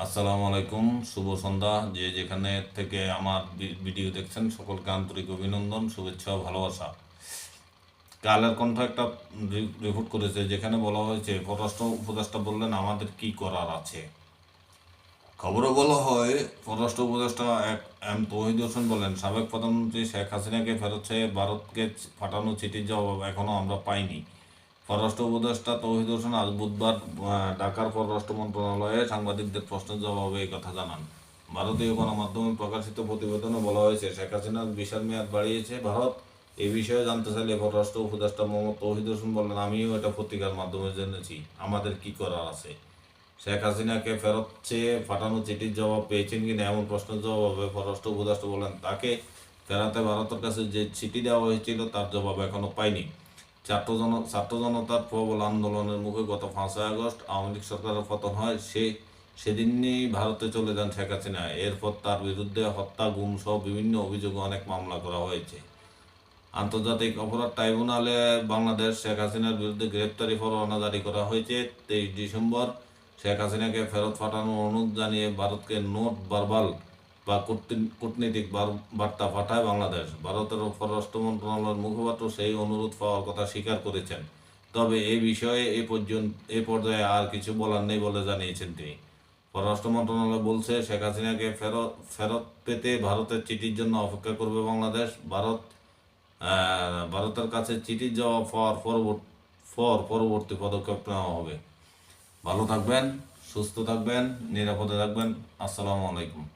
আসসালামু আলাইকুম, শুভ সন্ধ্যা। যে যেখানে থেকে আমার ভিডিও দেখছেন, সকলকে আন্তরিক অভিনন্দন, শুভেচ্ছা ভালোবাসা। কালের কণ্ঠ একটা রিপোর্ট করেছে, যেখানে বলা হয়েছে, পররাষ্ট্র উপদেষ্টা বললেন, আমাদের কি করার আছে? খবরে বলা হয়, পররাষ্ট্র উপদেষ্টা এক এম তৌহিদ হোসেন বলেন, সাবেক প্রধানমন্ত্রী শেখ হাসিনাকে ফেরত চেয়ে ভারতকে পাঠানো চিঠির জবাব এখনও আমরা পাইনি। পররাষ্ট্র উপদেষ্টা তৌহিদ হোসেন আজ বুধবার ঢাকার পররাষ্ট্র মন্ত্রণালয়ে সাংবাদিকদের প্রশ্নের জবাবে এই কথা জানান। ভারতীয় গণমাধ্যমে প্রকাশিত প্রতিবেদনে বলা হয়েছে, শেখ হাসিনার বিশাল মেয়াদ বাড়িয়েছে ভারত। এই বিষয়ে জানতে চাইলে পররাষ্ট্র উপদেষ্টা মোহাম্মদ তৌহিদ হোসেন বললেন আমিও এটা পত্রিকার মাধ্যমে জেনেছি। আমাদের কি করার আছে? শেখ হাসিনাকে ফেরত চেয়ে পাঠানো চিঠির জবাব পেয়েছেন কিনা এমন প্রশ্নের জবাবে পররাষ্ট্র উপদেষ্টা বলেন, তাকে ফেরাতে ভারতের কাছে যে চিঠি দেওয়া হয়েছিল তার জবাব এখনও পাইনি। ছাত্র জন ছাত্র জনতার প্রবল আন্দোলনের মুখে গত পাঁচই আগস্ট আওয়ামী লীগ সরকারের পতন হয়, সে সেদিনই ভারতে চলে যান শেখ হাসিনা। এরপর তার বিরুদ্ধে হত্যা গুম সহ বিভিন্ন অভিযোগে অনেক মামলা করা হয়েছে। আন্তর্জাতিক অপরাধ ট্রাইব্যুনালে বাংলাদেশ শেখ হাসিনার বিরুদ্ধে গ্রেপ্তারি পরোয়ানা জারি করা হয়েছে। তেইশ ডিসেম্বর শেখ হাসিনাকে ফেরত পাঠানোর অনুরোধ জানিয়ে ভারতকে নোট বারবাল বা কূটনী- কূটনীতিক বার- বার্তা পাঠায় বাংলাদেশ। ভারতের পররাষ্ট্র মন্ত্রণালয়ের মুখপাত্র সেই অনুরোধ পাওয়ার কথা স্বীকার করেছেন। তবে এই বিষয়ে এ পর্যন্ত, এ পর্যায়ে আর কিছু বলার নেই বলে জানিয়েছেন তিনি। পররাষ্ট্র মন্ত্রণালয় বলছে, শেখ হাসিনাকে ফেরত ফেরত পেতে ভারতের চিঠির জন্য অপেক্ষা করবে বাংলাদেশ। ভারত ভারতের কাছে চিঠির জবাব পাওয়ার পরবর্তী পর পরবর্তী পদক্ষেপ নেওয়া হবে। ভালো থাকবেন, সুস্থ থাকবেন, নিরাপদে থাকবেন। আসসালামু আলাইকুম।